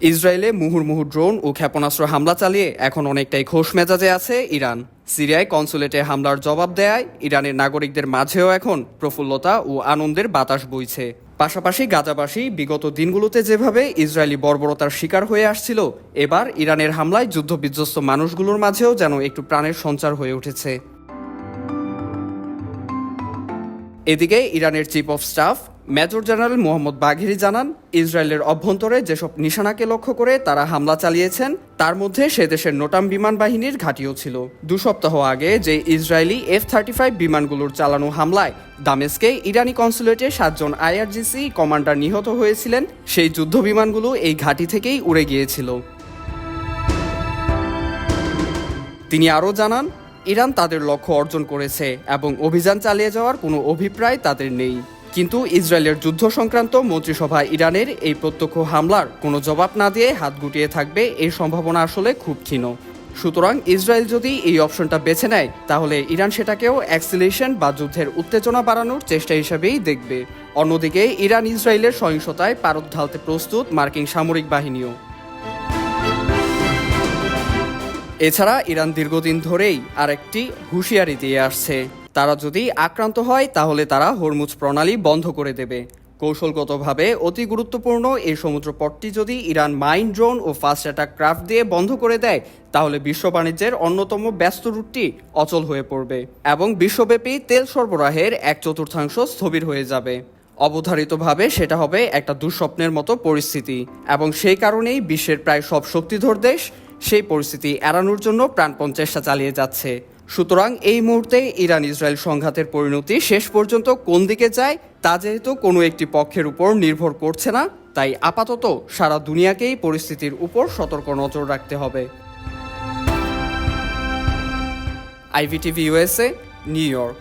ইসরায়েলে মুহুর্মুহু ড্রোন ও ক্ষেপণাস্ত্র হামলা চালিয়ে এখন অনেকটাই খোশ মেজাজে আছে ইরান। সিরিয়ায় কনসুলেটে হামলার জবাব দেয় ইরানের নাগরিকদের মাঝেও এখন প্রফুল্লতা ও আনন্দের বাতাস বইছে। পাশাপাশি গাজাবাসী বিগত দিনগুলোতে যেভাবে ইসরায়েলি বর্বরতার শিকার হয়ে আসছিল, এবার ইরানের হামলায় যুদ্ধবিধ্বস্ত মানুষগুলোর মাঝেও যেন একটু প্রাণের সঞ্চার হয়ে উঠেছে। এদিকে ইরানের chief of staff major general Mohammad Bagheri জানান, ইসরায়েলের অভ্যন্তরে যেসব নিশানাকে লক্ষ্য করে তারা হামলা চালিয়েছেন, তার মধ্যে সে দেশের নোটাম বিমান বাহিনীর ঘাঁটিও ছিল। দু সপ্তাহ আগে যে ইসরায়েলি এফ থার্টি ফাইভ বিমানগুলোর চালানো হামলায় দামেস্কে ইরানি কনসুলেটে সাতজন আইআরজিসি কমান্ডার নিহত হয়েছিলেন, সেই যুদ্ধ বিমানগুলো এই ঘাঁটি থেকেই উড়ে গিয়েছিল। তিনি আরও জানান, ইরান তাদের লক্ষ্য অর্জন করেছে এবং অভিযান চালিয়ে যাওয়ার কোনো অভিপ্রায় তাদের নেই। কিন্তু ইসরায়েলের যুদ্ধ সংক্রান্ত মন্ত্রিসভা ইরানের এই প্রত্যক্ষ হামলার কোনো জবাব না দিয়ে হাত গুটিয়ে থাকবে এই সম্ভাবনা আসলে খুব ক্ষীণ। সুতরাং ইসরায়েল যদি এই অপশনটা বেছে নেয়, তাহলে ইরান সেটাকেও অ্যাক্সিলেশন বা যুদ্ধের উত্তেজনা বাড়ানোর চেষ্টা হিসেবেই দেখবে। অন্যদিকে, ইরান ইসরায়েলের সহিংসতায় পারদ ঢালতে প্রস্তুত মার্কিন সামরিক বাহিনীও। এছাড়া ইরান দীর্ঘদিন ধরেই আরেকটি হুঁশিয়ারি দিয়ে আসছে। তারা যদি আক্রান্ত হয়, তাহলে তারা হরমুজ প্রণালী বন্ধ করে দেবে। কৌশলগতভাবে অতি গুরুত্বপূর্ণ এই সমুদ্রপথটি যদি ইরান মাইন ড্রোন ও ফাস্ট অ্যাটাক ক্রাফট দিয়ে বন্ধ করে দেয়, তাহলে বিশ্ব বাণিজ্যের অন্যতম ব্যস্ত রুটটি অচল হয়ে পড়বে এবং বিশ্বব্যাপী তেল সরবরাহের এক চতুর্থাংশ স্থবির হয়ে যাবে। অবধারিতভাবে সেটা হবে একটা দুঃস্বপ্নের মতো পরিস্থিতি এবং সেই কারণেই বিশ্বের প্রায় সব শক্তিধর দেশ সেই পরিস্থিতি এড়ানোর জন্য প্রাণপণ চেষ্টা চালিয়ে যাচ্ছে। সুতরাং এই মুহূর্তে ইরান ইসরায়েল সংঘাতের পরিণতি শেষ পর্যন্ত কোন দিকে যায়, তা যেহেতু কোনো একটি পক্ষের উপর নির্ভর করছে না, তাই আপাতত সারা দুনিয়াকেই পরিস্থিতির উপর সতর্ক নজর রাখতে হবে। IVTV USA New York.